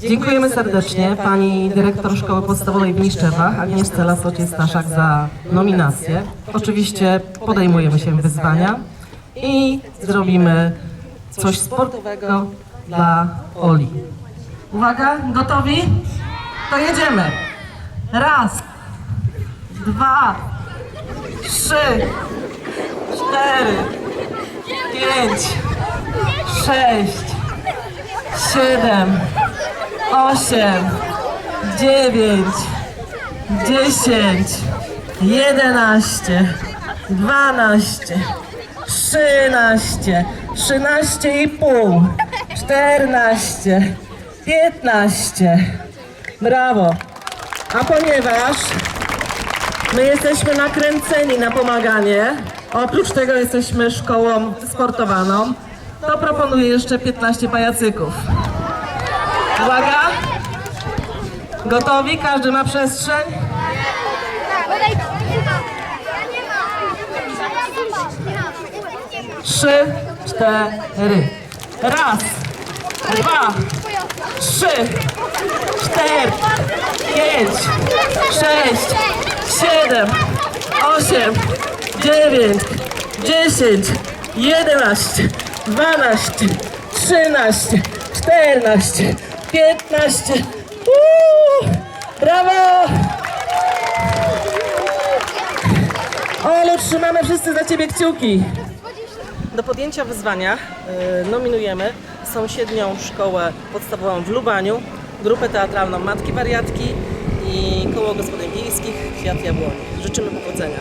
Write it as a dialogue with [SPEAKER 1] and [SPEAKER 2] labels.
[SPEAKER 1] Dziękujemy serdecznie pani dyrektor Szkoły Podstawowej w Niszczewach, Agnieszce Lasocie-Staszak za nominację. Oczywiście podejmujemy się wyzwania i zrobimy coś sportowego dla Oli. Uwaga, gotowi? To jedziemy. Raz, dwa, trzy, cztery, pięć, sześć, siedem, osiem, dziewięć, dziesięć, jedenaście, dwanaście, trzynaście, trzynaście i pół, czternaście, piętnaście. Brawo. A ponieważ my jesteśmy nakręceni na pomaganie, oprócz tego jesteśmy szkołą sportowaną, to proponuję jeszcze 15 pajacyków. Uwaga! Gotowi? Każdy ma przestrzeń? Trzy, cztery. Raz, dwa, trzy, cztery, pięć, sześć, siedem, osiem, dziewięć, dziesięć, jedenaście, dwanaście, trzynaście, czternaście, piętnaście. Uuu, Brawo! Olu, trzymamy wszyscy za Ciebie kciuki. Do podjęcia wyzwania y, nominujemy sąsiednią szkołę podstawową w Lubaniu, grupę teatralną Matki Wariatki i koło gospodyń wiejskich Kwiat Jabłoni. Życzymy powodzenia.